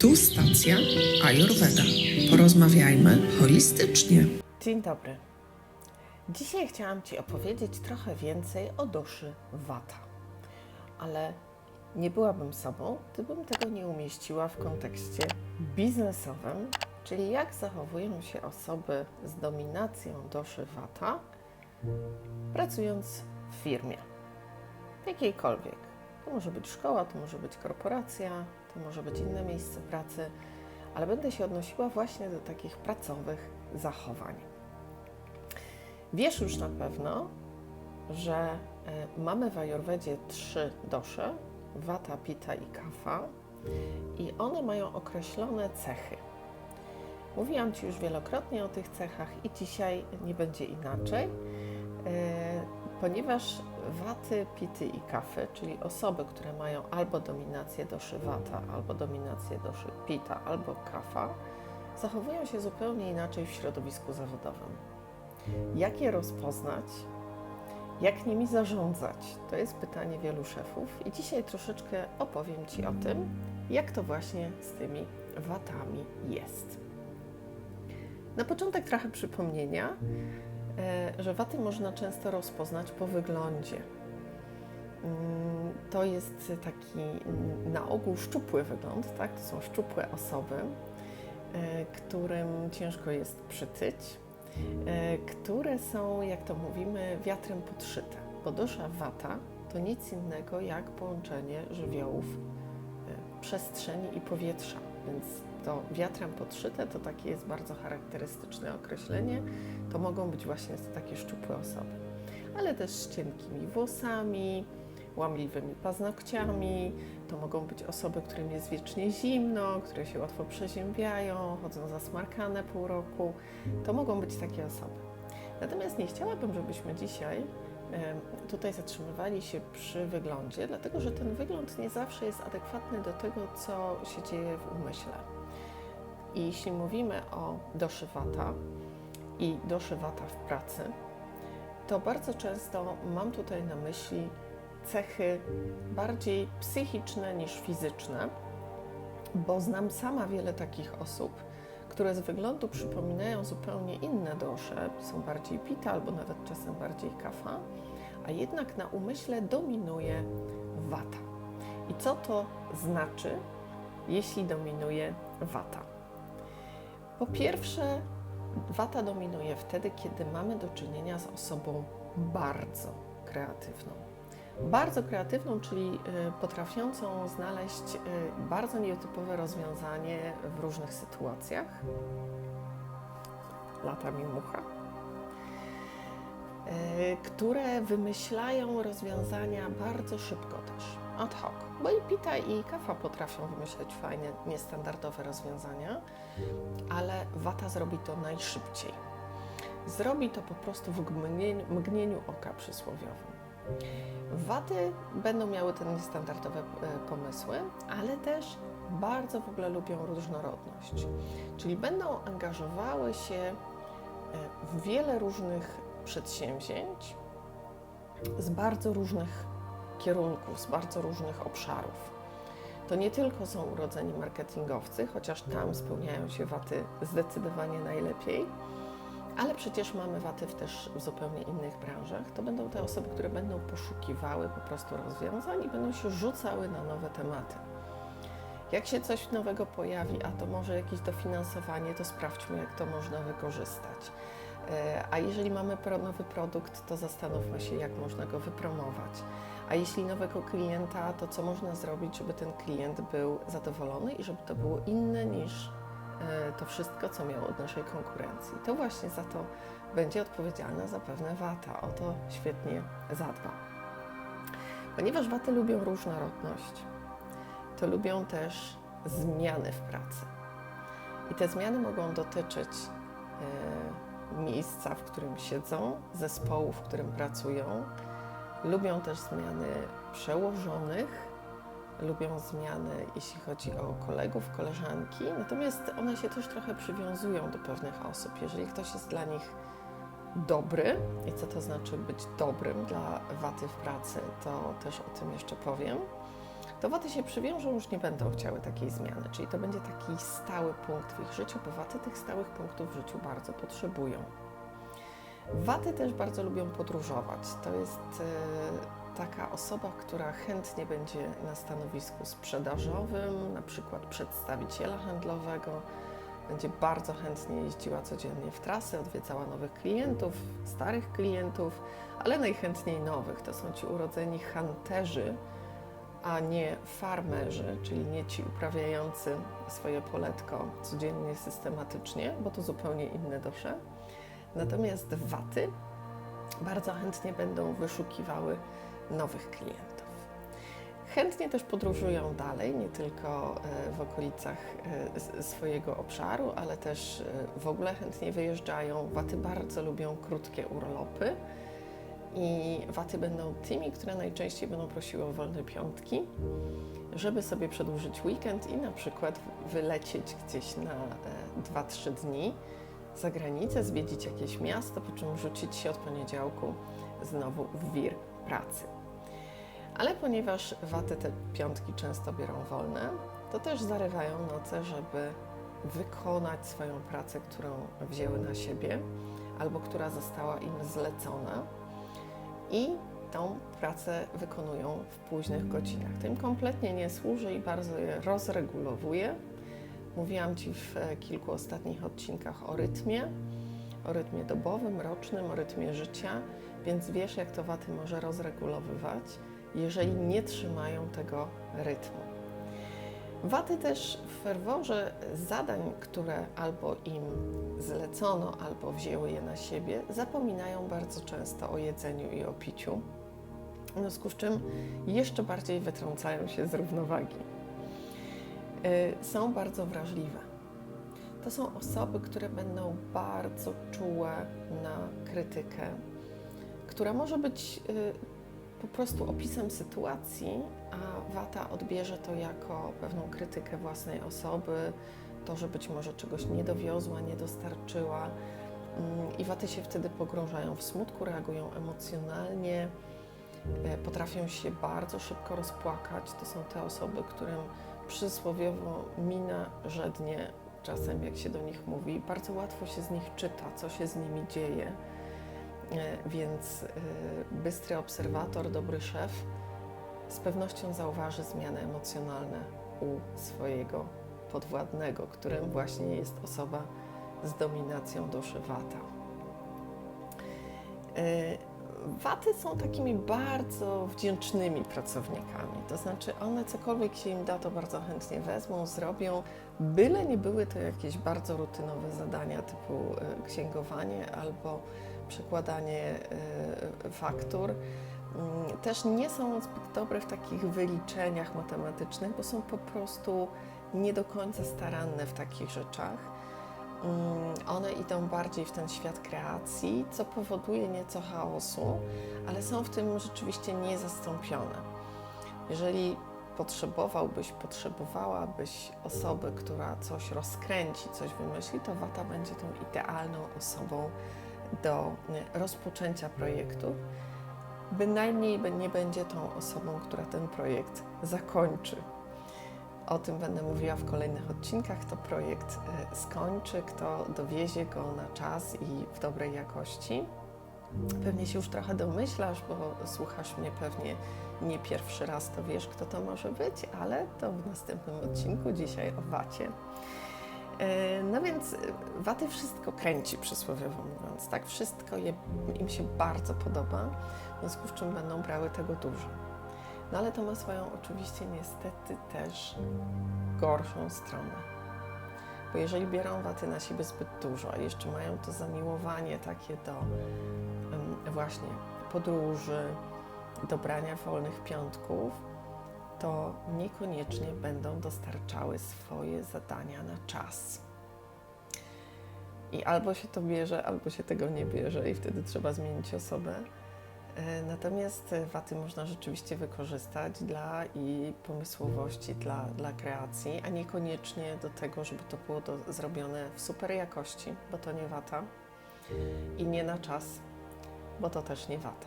Tu stacja Ayurveda. Porozmawiajmy holistycznie. Dzień dobry. Dzisiaj chciałam Ci opowiedzieć trochę więcej o duszy Wata, ale nie byłabym sobą, gdybym tego nie umieściła w kontekście biznesowym, czyli jak zachowują się osoby z dominacją duszy Wata, pracując w firmie, jakiejkolwiek. To może być szkoła, to może być korporacja, to może być inne miejsce pracy, ale będę się odnosiła właśnie do takich pracowych zachowań. Wiesz już na pewno, że e, mamy w Ajurwedzie trzy dosze, Vata, Pitta i Kapha i one mają określone cechy. Mówiłam Ci już wielokrotnie o tych cechach i dzisiaj nie będzie inaczej, e, ponieważ Waty, Pity i Kafy, czyli osoby, które mają albo dominację doszy Vata, albo dominację doszy Pita, albo Kafa, zachowują się zupełnie inaczej w środowisku zawodowym. Jak je rozpoznać? Jak nimi zarządzać? To jest pytanie wielu szefów i dzisiaj troszeczkę opowiem Ci o tym, jak to właśnie z tymi watami jest. Na początek trochę przypomnienia, że waty można często rozpoznać po wyglądzie. Mm, To jest taki mm, na ogół szczupły wygląd, tak? To są szczupłe osoby, e, którym ciężko jest przytyć, e, które są, jak to mówimy, wiatrem podszyte. Bo dosza wata to nic innego jak połączenie żywiołów e, przestrzeni i powietrza. Więc to wiatrem podszyte to takie jest bardzo charakterystyczne określenie. To mogą być właśnie takie szczupłe osoby, ale też z cienkimi włosami, łamliwymi paznokciami. To mogą być osoby, którym jest wiecznie zimno, które się łatwo przeziębiają, chodzą zasmarkane pół roku. To mogą być takie osoby. Natomiast nie chciałabym, żebyśmy dzisiaj tutaj zatrzymywali się przy wyglądzie, dlatego że ten wygląd nie zawsze jest adekwatny do tego, co się dzieje w umyśle. I jeśli mówimy o doszywata i doszywata w pracy, to bardzo często mam tutaj na myśli cechy bardziej psychiczne niż fizyczne, bo znam sama wiele takich osób, które z wyglądu przypominają zupełnie inne dosze, są bardziej pita albo nawet czasem bardziej kafa, a jednak na umyśle dominuje wata. I co to znaczy, jeśli dominuje wata? Po pierwsze, wata dominuje wtedy, kiedy mamy do czynienia z osobą bardzo kreatywną. Bardzo kreatywną, czyli y, potrafiącą znaleźć y, bardzo nietypowe rozwiązanie w różnych sytuacjach. Lata mi mucha. Y, Które wymyślają rozwiązania bardzo szybko też, ad hoc. Bo i Pita i Kafa potrafią wymyśleć fajne, niestandardowe rozwiązania, ale Wata zrobi to najszybciej. Zrobi to po prostu w mgnieniu, mgnieniu oka przysłowiowym. Waty będą miały te niestandardowe e, pomysły, ale też bardzo w ogóle lubią różnorodność. Czyli będą angażowały się e, w wiele różnych przedsięwzięć z bardzo różnych kierunków, z bardzo różnych obszarów. To nie tylko są urodzeni marketingowcy, chociaż tam spełniają się waty zdecydowanie najlepiej, ale przecież mamy waty też w zupełnie innych branżach. To będą te osoby, które będą poszukiwały po prostu rozwiązań i będą się rzucały na nowe tematy. Jak się coś nowego pojawi, a to może jakieś dofinansowanie, to sprawdźmy, jak to można wykorzystać. E, A jeżeli mamy nowy produkt, to zastanówmy się, jak można go wypromować. A jeśli nowego klienta, to co można zrobić, żeby ten klient był zadowolony i żeby to było inne niż e, to wszystko, co miał od naszej konkurencji. To właśnie za to będzie odpowiedzialna zapewne Wata. O to świetnie zadba. Ponieważ Waty lubią różnorodność, to lubią też zmiany w pracy. I te zmiany mogą dotyczyć e, miejsca, w którym siedzą, zespołu, w którym pracują. Lubią też zmiany przełożonych, lubią zmiany, jeśli chodzi o kolegów, koleżanki, natomiast one się też trochę przywiązują do pewnych osób. Jeżeli ktoś jest dla nich dobry, i co to znaczy być dobrym dla waty w pracy, to też o tym jeszcze powiem, to waty się przywiążą, już nie będą chciały takiej zmiany. Czyli to będzie taki stały punkt w ich życiu, bo waty tych stałych punktów w życiu bardzo potrzebują. Waty też bardzo lubią podróżować. To jest e, taka osoba, która chętnie będzie na stanowisku sprzedażowym, na przykład przedstawiciela handlowego. Będzie bardzo chętnie jeździła codziennie w trasy, odwiedzała nowych klientów, starych klientów, ale najchętniej nowych. To są ci urodzeni hunterzy, a nie farmerzy, czyli nie ci uprawiający swoje poletko codziennie, systematycznie, bo to zupełnie inne dusze. Natomiast waty bardzo chętnie będą wyszukiwały nowych klientów. Chętnie też podróżują dalej, nie tylko e, w okolicach e, swojego obszaru, ale też e, w ogóle chętnie wyjeżdżają. Waty bardzo lubią krótkie urlopy i waty będą tymi, które najczęściej będą prosiły o wolne piątki, żeby sobie przedłużyć weekend i na przykład wylecieć gdzieś na e, 2-3 dni za granicę, zwiedzić jakieś miasto, po czym rzucić się od poniedziałku znowu w wir pracy. Ale ponieważ waty te piątki często biorą wolne, to też zarywają noce, żeby wykonać swoją pracę, którą wzięły na siebie albo która została im zlecona i tą pracę wykonują w późnych godzinach. To im kompletnie nie służy i bardzo je rozregulowuje. Mówiłam Ci w e, kilku ostatnich odcinkach o rytmie, o rytmie dobowym, rocznym, o rytmie życia, więc wiesz, jak to waty może rozregulowywać, jeżeli nie trzymają tego rytmu. Waty też w ferworze zadań, które albo im zlecono, albo wzięły je na siebie, zapominają bardzo często o jedzeniu i o piciu, w związku z czym jeszcze bardziej wytrącają się z równowagi. Y, Są bardzo wrażliwe. To są osoby, które będą bardzo czułe na krytykę, która może być y, po prostu opisem sytuacji, a wata odbierze to jako pewną krytykę własnej osoby, to, że być może czegoś nie dowiozła, nie dostarczyła. Mm, I waty się wtedy pogrążają w smutku, reagują emocjonalnie, e, potrafią się bardzo szybko rozpłakać. To są te osoby, którym przysłowiowo mina żednie, czasem jak się do nich mówi, bardzo łatwo się z nich czyta, co się z nimi dzieje. E, Więc e, bystry obserwator, dobry szef z pewnością zauważy zmiany emocjonalne u swojego podwładnego, którym właśnie jest osoba z dominacją duszy Wata. Waty są takimi bardzo wdzięcznymi pracownikami, to znaczy one cokolwiek się im da, to bardzo chętnie wezmą, zrobią, byle nie były to jakieś bardzo rutynowe zadania typu e, księgowanie albo przekładanie e, faktur. Mm, Też nie są zbyt dobre w takich wyliczeniach matematycznych, bo są po prostu nie do końca staranne w takich rzeczach. Mm, One idą bardziej w ten świat kreacji, co powoduje nieco chaosu, ale są w tym rzeczywiście niezastąpione. Jeżeli potrzebowałbyś, potrzebowałabyś osoby, która coś rozkręci, coś wymyśli, to Wata będzie tą idealną osobą do y, rozpoczęcia projektu. Bynajmniej nie będzie tą osobą, która ten projekt zakończy. O tym będę mówiła w kolejnych odcinkach. Kto projekt y, skończy, kto dowiezie go na czas i w dobrej jakości. Pewnie się już trochę domyślasz, bo słuchasz mnie pewnie nie pierwszy raz, to wiesz, kto to może być, ale to w następnym odcinku, dzisiaj o wacie. E, No więc y, waty wszystko kręci, przysłowiowo mówiąc, tak? Wszystko je, im się bardzo podoba, w związku z czym będą brały tego dużo. No ale to ma swoją oczywiście niestety też gorszą stronę. Bo jeżeli biorą waty na siebie zbyt dużo, a jeszcze mają to zamiłowanie takie do em, właśnie podróży, do brania wolnych piątków, to niekoniecznie będą dostarczały swoje zadania na czas. I albo się to bierze, albo się tego nie bierze, i wtedy trzeba zmienić osobę. E, Natomiast e, waty można rzeczywiście wykorzystać dla i pomysłowości, dla, dla kreacji, a niekoniecznie do tego, żeby to było do, zrobione w super jakości, bo to nie wata, i nie na czas, bo to też nie wata.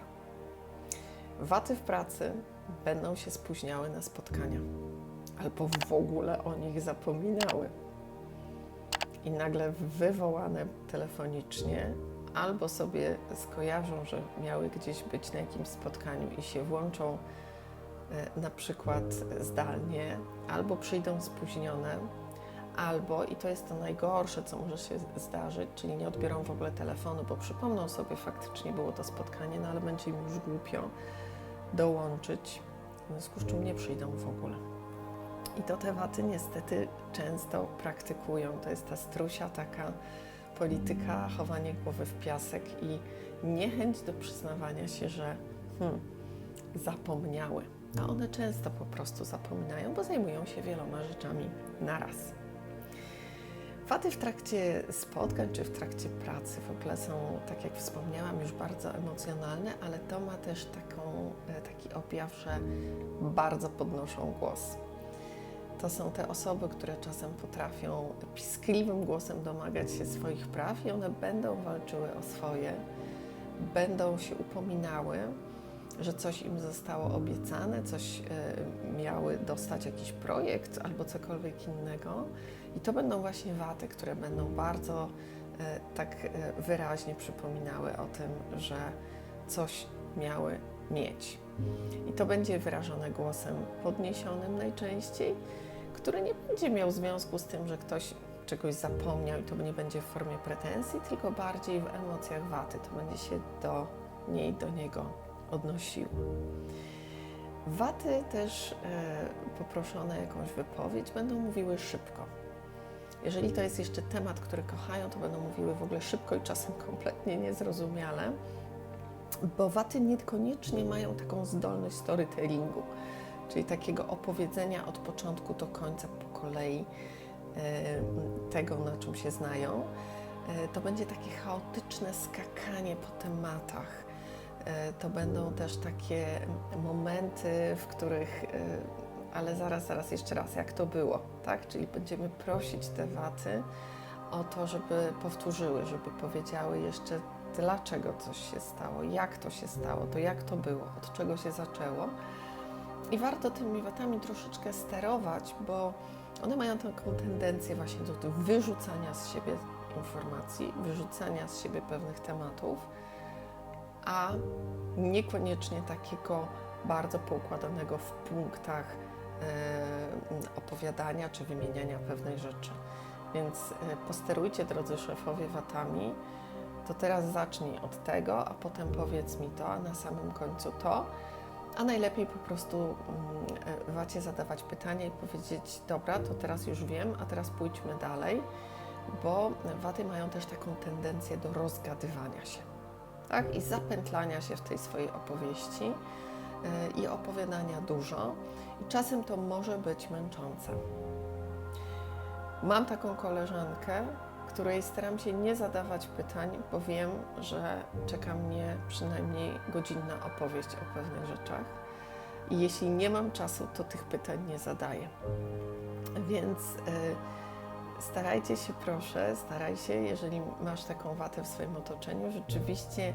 Waty w pracy będą się spóźniały na spotkania albo w ogóle o nich zapominały. I nagle wywołane telefonicznie albo sobie skojarzą, że miały gdzieś być na jakimś spotkaniu i się włączą e, na przykład zdalnie, albo przyjdą spóźnione, albo, i to jest to najgorsze, co może się zdarzyć, czyli nie odbiorą w ogóle telefonu, bo przypomną sobie, faktycznie było to spotkanie, no ale będzie im już głupio dołączyć, w związku z czym nie przyjdą w ogóle. I to te waty niestety często praktykują. To jest ta strusia taka polityka, chowanie głowy w piasek i niechęć do przyznawania się, że hmm, zapomniały. A one często po prostu zapominają, bo zajmują się wieloma rzeczami naraz. Waty w trakcie spotkań czy w trakcie pracy w ogóle są, tak jak wspomniałam, już bardzo emocjonalne, ale to ma też taką, e, taki objaw, że bardzo podnoszą głos. To są te osoby, które czasem potrafią piskliwym głosem domagać się swoich praw i one będą walczyły o swoje, będą się upominały, że coś im zostało obiecane, coś y, miały dostać jakiś projekt albo cokolwiek innego. I to będą właśnie waty, które będą bardzo y, tak y, wyraźnie przypominały o tym, że coś miały mieć. I to będzie wyrażone głosem podniesionym najczęściej, który nie będzie miał związku z tym, że ktoś czegoś zapomniał i to nie będzie w formie pretensji, tylko bardziej w emocjach waty. To będzie się do niej, do niego odnosiło. Waty też e, poproszone jakąś wypowiedź będą mówiły szybko. Jeżeli to jest jeszcze temat, który kochają, to będą mówiły w ogóle szybko i czasem kompletnie niezrozumiale, bo waty niekoniecznie mają taką zdolność storytellingu, czyli takiego opowiedzenia od początku do końca po kolei e, tego, na czym się znają. E, to będzie takie chaotyczne skakanie po tematach. E, To będą też takie momenty, w których, ale zaraz, zaraz jeszcze raz, jak to było, tak? Czyli będziemy prosić te waty o to, żeby powtórzyły, żeby powiedziały jeszcze, dlaczego coś się stało, jak to się stało, to jak to było, od czego się zaczęło. I warto tymi watami troszeczkę sterować, bo one mają taką tendencję właśnie do wyrzucania z siebie informacji, wyrzucania z siebie pewnych tematów, a niekoniecznie takiego bardzo poukładanego w punktach e, opowiadania czy wymieniania pewnych rzeczy. Więc e, posterujcie, drodzy szefowie, watami. To teraz zacznij od tego, a potem powiedz mi to, a na samym końcu to. A najlepiej po prostu mm, e, wacie zadawać pytania i powiedzieć: Dobra, to teraz już wiem, a teraz pójdźmy dalej, bo waty mają też taką tendencję do rozgadywania się tak? i zapętlania się w tej swojej opowieści yy, i opowiadania dużo. I czasem to może być męczące. Mam taką koleżankę, której staram się nie zadawać pytań, bo wiem, że czeka mnie przynajmniej godzinna opowieść o pewnych rzeczach. I jeśli nie mam czasu, to tych pytań nie zadaję. Więc yy, starajcie się, proszę, staraj się, jeżeli masz taką watę w swoim otoczeniu, rzeczywiście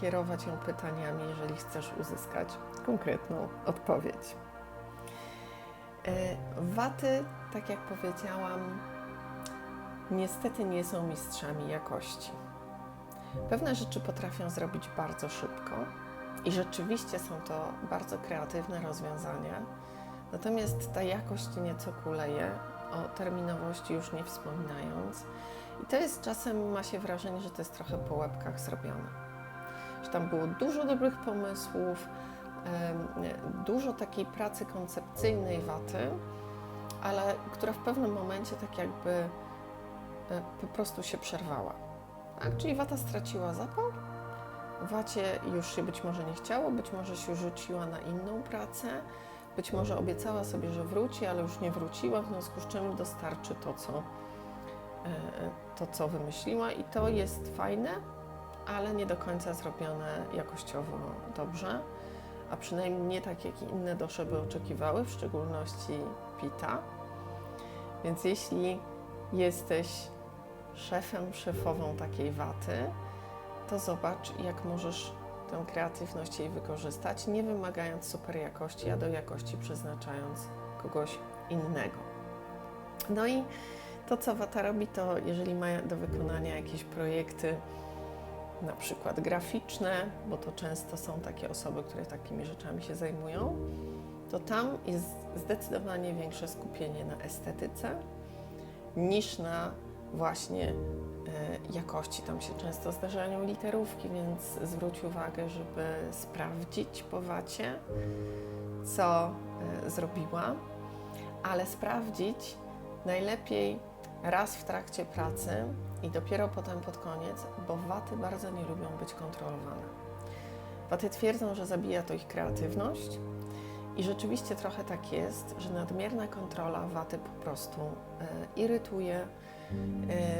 kierować ją pytaniami, jeżeli chcesz uzyskać konkretną odpowiedź. E, Waty, tak jak powiedziałam, niestety nie są mistrzami jakości. Pewne rzeczy potrafią zrobić bardzo szybko i rzeczywiście są to bardzo kreatywne rozwiązania, natomiast ta jakość nieco kuleje, o terminowości już nie wspominając. I to jest czasem, ma się wrażenie, że to jest trochę po łebkach zrobione. Że tam było dużo dobrych pomysłów, dużo takiej pracy koncepcyjnej waty, ale która w pewnym momencie tak jakby po prostu się przerwała. Tak? Czyli wata straciła zapał, wacie już się być może nie chciało, być może się rzuciła na inną pracę, być może obiecała sobie, że wróci, ale już nie wróciła, w związku z czym dostarczy to, co, e, to, co wymyśliła, i to jest fajne, ale nie do końca zrobione jakościowo dobrze, a przynajmniej nie tak, jak inne dosze by oczekiwały, w szczególności Pita. Więc jeśli jesteś szefem, szefową takiej waty, to zobacz, jak możesz tę kreatywność jej wykorzystać, nie wymagając super jakości, a do jakości przeznaczając kogoś innego. No i to, co Wata robi, to jeżeli ma do wykonania jakieś projekty, na przykład graficzne, bo to często są takie osoby, które takimi rzeczami się zajmują, to tam jest zdecydowanie większe skupienie na estetyce niż na właśnie e, jakości. Tam się często zdarzają literówki, więc zwróć uwagę, żeby sprawdzić po wacie, co e, zrobiła, ale sprawdzić najlepiej raz w trakcie pracy i dopiero potem pod koniec, bo waty bardzo nie lubią być kontrolowane. Waty twierdzą, że zabija to ich kreatywność i rzeczywiście trochę tak jest, że nadmierna kontrola waty po prostu e, irytuje,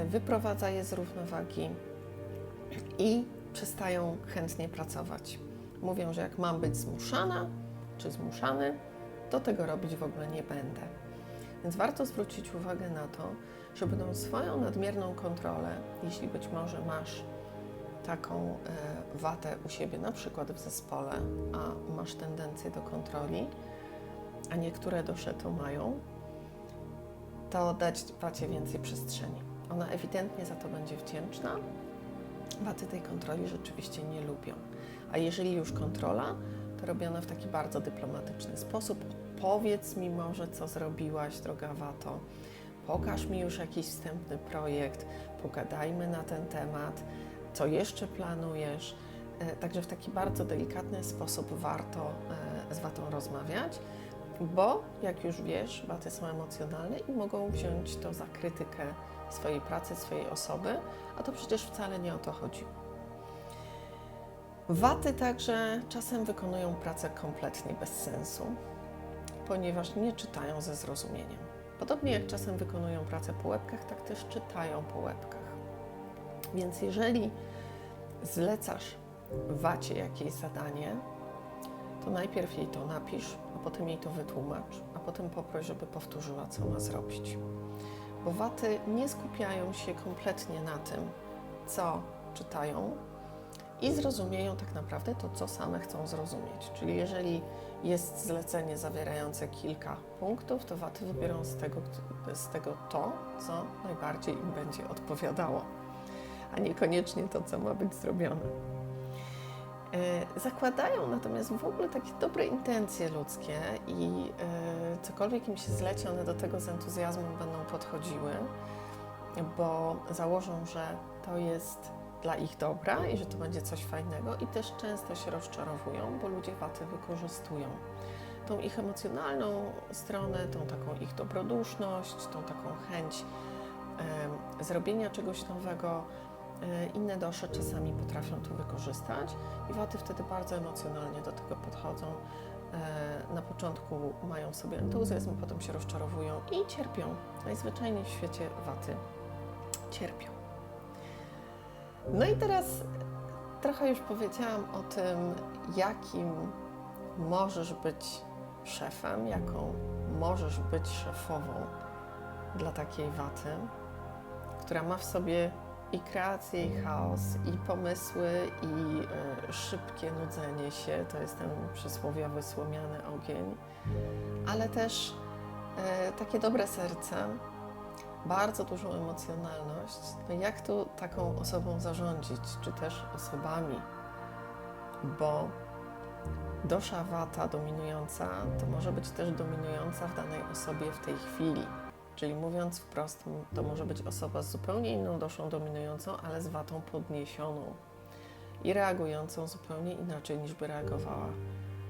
wyprowadza je z równowagi i przestają chętnie pracować. Mówią, że jak mam być zmuszana czy zmuszany, to tego robić w ogóle nie będę. Więc warto zwrócić uwagę na to, żeby tą swoją nadmierną kontrolę, jeśli być może masz taką e, watę u siebie, na przykład w zespole, a masz tendencję do kontroli, a niektóre dusze to mają, to dać wacie więcej przestrzeni. Ona ewidentnie za to będzie wdzięczna. Waty tej kontroli rzeczywiście nie lubią. A jeżeli już kontrola, to robiona w taki bardzo dyplomatyczny sposób. Powiedz mi może, co zrobiłaś, droga Wato. Pokaż mi już jakiś wstępny projekt, pogadajmy na ten temat, co jeszcze planujesz. E, Także w taki bardzo delikatny sposób warto e, z Watą rozmawiać, bo jak już wiesz, Waty są emocjonalne i mogą wziąć to za krytykę swojej pracy, swojej osoby, a to przecież wcale nie o to chodzi. Waty także czasem wykonują pracę kompletnie bez sensu, ponieważ nie czytają ze zrozumieniem. Podobnie jak czasem wykonują pracę po łebkach, tak też czytają po łebkach. Więc jeżeli zlecasz wacie jakieś zadanie, to najpierw jej to napisz, a potem jej to wytłumacz, a potem poproś, żeby powtórzyła, co ma zrobić. Bo waty nie skupiają się kompletnie na tym, co czytają i zrozumieją tak naprawdę to, co same chcą zrozumieć. Czyli jeżeli jest zlecenie zawierające kilka punktów, to waty wybiorą z tego, z tego to, co najbardziej im będzie odpowiadało, a niekoniecznie to, co ma być zrobione. E, Zakładają natomiast w ogóle takie dobre intencje ludzkie i e, cokolwiek im się zleci, one do tego z entuzjazmem będą podchodziły, bo założą, że to jest dla ich dobra i że to będzie coś fajnego i też często się rozczarowują, bo ludzie waty wykorzystują tą ich emocjonalną stronę, tą taką ich dobroduszność, tą taką chęć zrobienia czegoś nowego. E, Inne dosze czasami potrafią to wykorzystać i waty wtedy bardzo emocjonalnie do tego podchodzą. E, Na początku mają sobie entuzjazm, potem się rozczarowują i cierpią. Najzwyczajniej w świecie waty cierpią. No i teraz trochę już powiedziałam o tym, jakim możesz być szefem, jaką możesz być szefową dla takiej waty, która ma w sobie i kreację, i chaos, i pomysły, i e, szybkie nudzenie się, to jest ten przysłowiowy słomiany ogień, ale też e, takie dobre serce, bardzo dużą emocjonalność. No jak tu taką osobą zarządzić, czy też osobami? Bo dosza wata dominująca to może być też dominująca w danej osobie w tej chwili. Czyli mówiąc wprost, to może być osoba z zupełnie inną doszą dominującą, ale z watą podniesioną i reagującą zupełnie inaczej niż by reagowała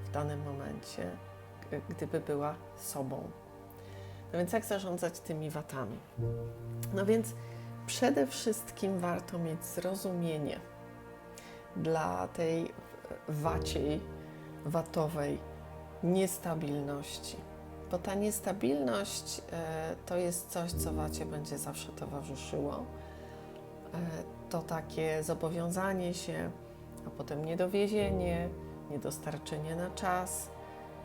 w danym momencie, gdyby była sobą. No więc jak zarządzać tymi watami? No więc przede wszystkim warto mieć zrozumienie dla tej waciej, watowej niestabilności. Bo ta niestabilność e, to jest coś, co wacie będzie zawsze towarzyszyło. E, to takie zobowiązanie się, a potem niedowiezienie, niedostarczenie na czas.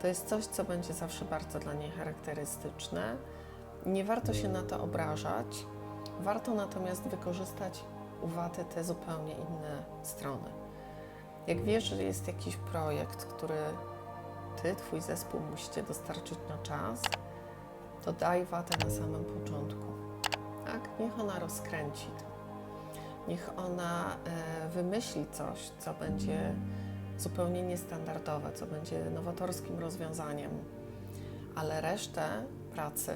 To jest coś, co będzie zawsze bardzo dla niej charakterystyczne. Nie warto się na to obrażać. Warto natomiast wykorzystać u te zupełnie inne strony. Jak wiesz, że jest jakiś projekt, który ty, twój zespół musicie dostarczyć na czas, to daj watę na samym początku. Tak? Niech ona rozkręci to. Niech ona e, wymyśli coś, co będzie zupełnie niestandardowe, co będzie nowatorskim rozwiązaniem, ale resztę pracy,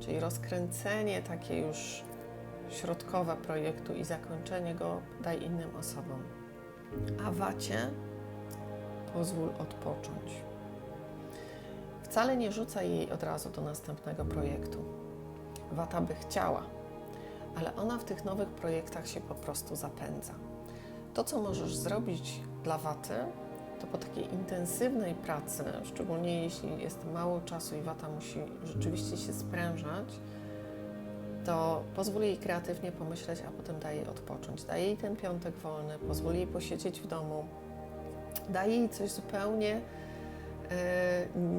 czyli rozkręcenie takie już środkowe projektu i zakończenie go daj innym osobom. A wacie pozwól odpocząć. Wcale nie rzucaj jej od razu do następnego projektu. Wata by chciała, ale ona w tych nowych projektach się po prostu zapędza. To, co możesz zrobić dla waty, to po takiej intensywnej pracy, szczególnie jeśli jest mało czasu i wata musi rzeczywiście się sprężać, to pozwól jej kreatywnie pomyśleć, a potem daj jej odpocząć. Daj jej ten piątek wolny, pozwól jej posiedzieć w domu, daj jej coś zupełnie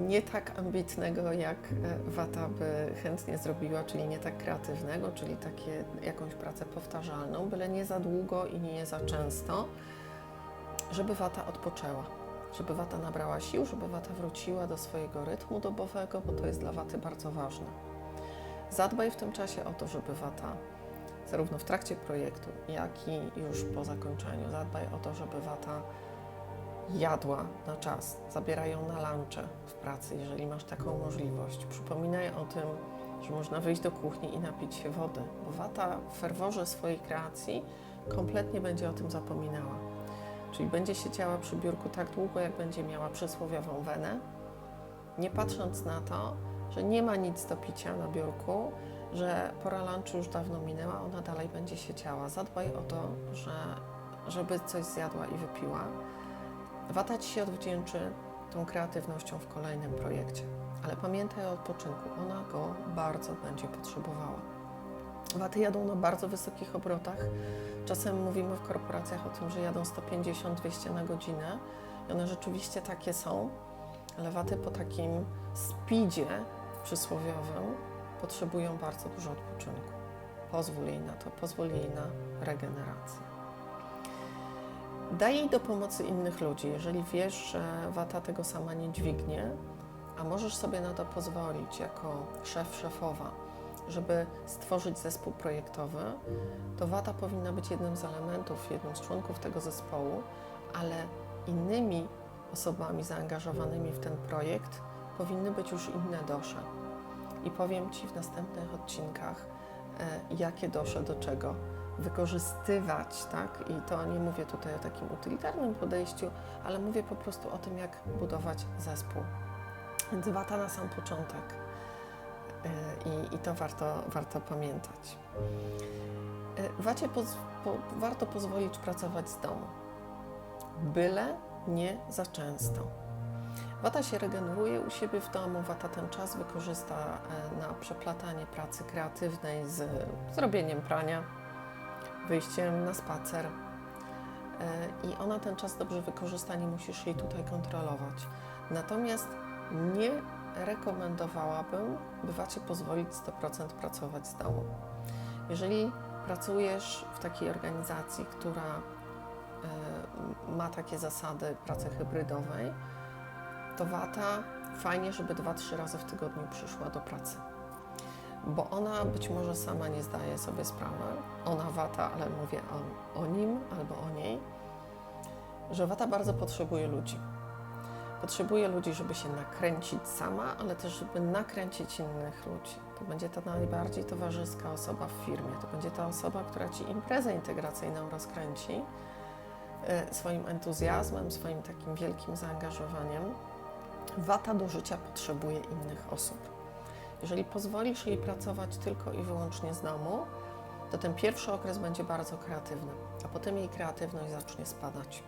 nie tak ambitnego, jak e, Wata by chętnie zrobiła, czyli nie tak kreatywnego, czyli takie jakąś pracę powtarzalną, byle nie za długo i nie za często, żeby Wata odpoczęła, żeby Wata nabrała sił, żeby Wata wróciła do swojego rytmu dobowego, bo to jest dla Waty bardzo ważne. Zadbaj w tym czasie o to, żeby Wata zarówno w trakcie projektu, jak i już po zakończeniu, zadbaj o to, żeby Wata jadła na czas, zabieraj ją na lunche w pracy, jeżeli masz taką możliwość. Przypominaj o tym, że można wyjść do kuchni i napić się wody, bo Wata w ferworze swojej kreacji kompletnie będzie o tym zapominała. Czyli będzie siedziała przy biurku tak długo, jak będzie miała przysłowiową wenę, nie patrząc na to, że nie ma nic do picia na biurku, że pora lunchu już dawno minęła, ona dalej będzie siedziała. Zadbaj o to, że, żeby coś zjadła i wypiła. Wata Ci się odwdzięczy tą kreatywnością w kolejnym projekcie. Ale pamiętaj o odpoczynku, ona go bardzo będzie potrzebowała. Waty jadą na bardzo wysokich obrotach. Czasem mówimy w korporacjach o tym, że jadą 150-200 na godzinę i one rzeczywiście takie są, ale waty po takim speedzie przysłowiowym potrzebują bardzo dużo odpoczynku. Pozwól jej na to, pozwól jej na regenerację. Daj jej do pomocy innych ludzi. Jeżeli wiesz, że wata tego sama nie dźwignie, a możesz sobie na to pozwolić jako szef, szefowa, żeby stworzyć zespół projektowy, to wata powinna być jednym z elementów, jednym z członków tego zespołu, ale innymi osobami zaangażowanymi w ten projekt powinny być już inne dosze. I powiem Ci w następnych odcinkach, e, jakie dosze do czego wykorzystywać, tak? I to nie mówię tutaj o takim utylitarnym podejściu, ale mówię po prostu o tym, jak budować zespół. Więc wata na sam początek. E, I, i to warto, warto pamiętać. E, Wacie poz, po, warto pozwolić pracować z domu, byle nie za często. Wata się regeneruje u siebie w domu, Wata ten czas wykorzysta e, na przeplatanie pracy kreatywnej z zrobieniem prania, wyjściem na spacer. E, I ona ten czas dobrze wykorzysta, nie musisz jej tutaj kontrolować. Natomiast nie rekomendowałabym, by Wacie pozwolić 100% pracować z domu. Jeżeli pracujesz w takiej organizacji, która e, ma takie zasady pracy hybrydowej, to Wata fajnie, żeby 2-3 razy w tygodniu przyszła do pracy. Bo ona być może sama nie zdaje sobie sprawy, ona Wata, ale mówię o, o nim albo o niej, że Wata bardzo potrzebuje ludzi. Potrzebuje ludzi, żeby się nakręcić sama, ale też, żeby nakręcić innych ludzi. To będzie ta najbardziej towarzyska osoba w firmie. To będzie ta osoba, która ci imprezę integracyjną rozkręci e, swoim entuzjazmem, swoim takim wielkim zaangażowaniem. Wata do życia potrzebuje innych osób. Jeżeli pozwolisz jej pracować tylko i wyłącznie z domu, to ten pierwszy okres będzie bardzo kreatywny, a potem jej kreatywność zacznie spadać.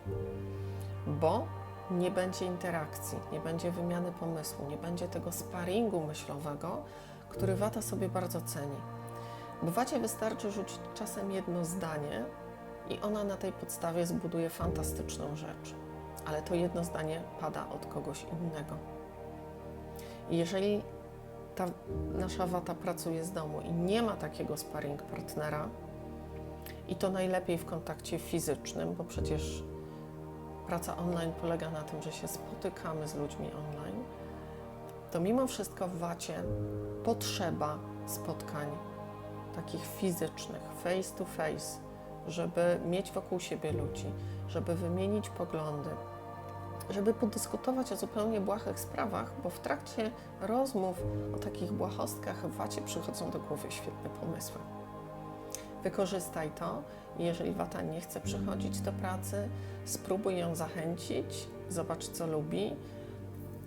Bo nie będzie interakcji, nie będzie wymiany pomysłu, nie będzie tego sparingu myślowego, który Wata sobie bardzo ceni. Bo Wacie wystarczy rzucić czasem jedno zdanie i ona na tej podstawie zbuduje fantastyczną rzecz. Ale to jedno zdanie pada od kogoś innego. I jeżeli ta nasza Wata pracuje z domu i nie ma takiego sparring partnera, i to najlepiej w kontakcie fizycznym, bo przecież praca online polega na tym, że się spotykamy z ludźmi online, to mimo wszystko w wacie potrzeba spotkań takich fizycznych, face to face, żeby mieć wokół siebie ludzi, żeby wymienić poglądy, żeby podyskutować o zupełnie błahych sprawach, bo w trakcie rozmów o takich błahostkach wacie przychodzą do głowy świetne pomysły. Wykorzystaj to jeżeli wata nie chce przychodzić do pracy, spróbuj ją zachęcić, zobacz co lubi.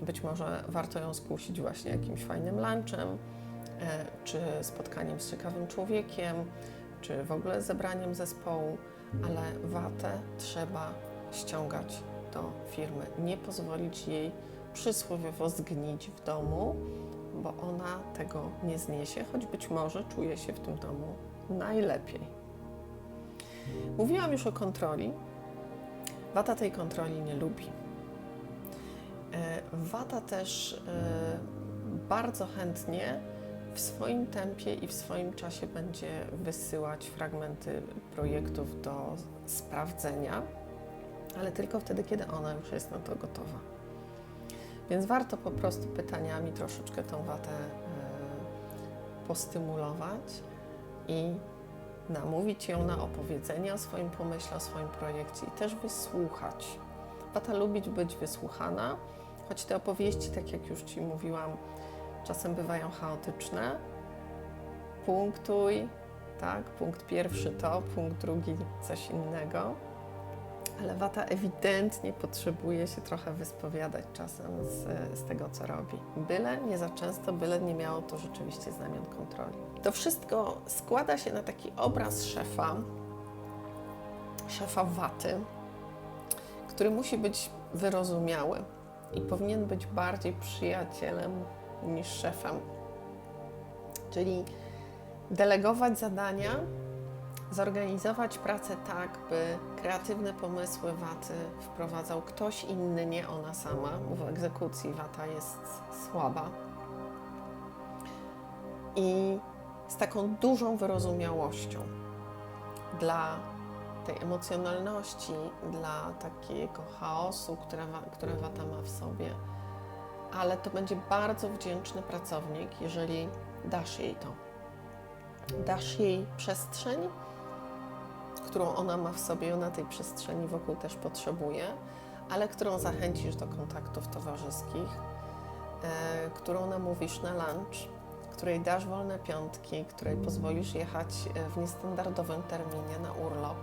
Być może warto ją skusić właśnie jakimś fajnym lunchem, e, czy spotkaniem z ciekawym człowiekiem, czy w ogóle zebraniem zespołu, ale watę trzeba ściągać do firmy. Nie pozwolić jej przysłowiowo zgnić w domu, bo ona tego nie zniesie, choć być może czuje się w tym domu najlepiej. Mówiłam już o kontroli. Wata tej kontroli nie lubi. E, Wata też e, bardzo chętnie w swoim tempie i w swoim czasie będzie wysyłać fragmenty projektów do sprawdzenia, ale tylko wtedy, kiedy ona już jest na to gotowa. Więc warto po prostu pytaniami troszeczkę tą watę e, postymulować i namówić ją na opowiedzenie o swoim pomyśle, o swoim projekcie i też wysłuchać. Wata lubić być wysłuchana, choć te opowieści, tak jak już Ci mówiłam, czasem bywają chaotyczne. Punktuj, tak? Punkt pierwszy to, punkt drugi coś innego. Ale Wata ewidentnie potrzebuje się trochę wyspowiadać czasem z, z tego, co robi. Byle nie za często, byle nie miało to rzeczywiście znamion kontroli. To wszystko składa się na taki obraz szefa, szefa Waty, który musi być wyrozumiały i powinien być bardziej przyjacielem niż szefem. Czyli delegować zadania, zorganizować pracę tak, by kreatywne pomysły Waty wprowadzał ktoś inny, nie ona sama, bo w egzekucji Wata jest słaba. I z taką dużą wyrozumiałością dla tej emocjonalności, dla takiego chaosu, które, które Wata ma w sobie. Ale to będzie bardzo wdzięczny pracownik, jeżeli dasz jej to. Dasz jej przestrzeń, którą ona ma w sobie, ona tej przestrzeni wokół też potrzebuje, ale którą zachęcisz do kontaktów towarzyskich, e, którą namówisz na lunch, której dasz wolne piątki, której pozwolisz jechać e, w niestandardowym terminie na urlop.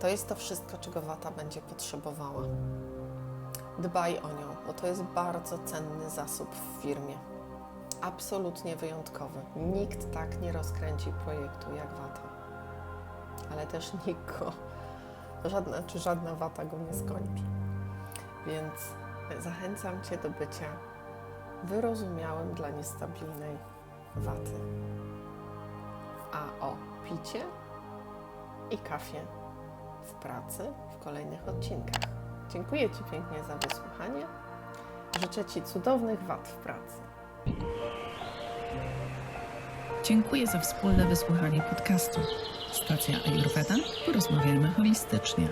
To jest to wszystko, czego Wata będzie potrzebowała. Dbaj o nią, bo to jest bardzo cenny zasób w firmie. Absolutnie wyjątkowy. Nikt tak nie rozkręci projektu jak Wata. Ale też nikt go, żadna czy żadna Wata go nie skończy. Więc zachęcam Cię do bycia wyrozumiałym dla niestabilnej Waty. A o picie i kawie w pracy w kolejnych odcinkach. Dziękuję Ci pięknie za wysłuchanie. Życzę Ci cudownych wat w pracy. Dziękuję za wspólne wysłuchanie podcastu. Stacja Ayurveda. Porozmawiajmy holistycznie.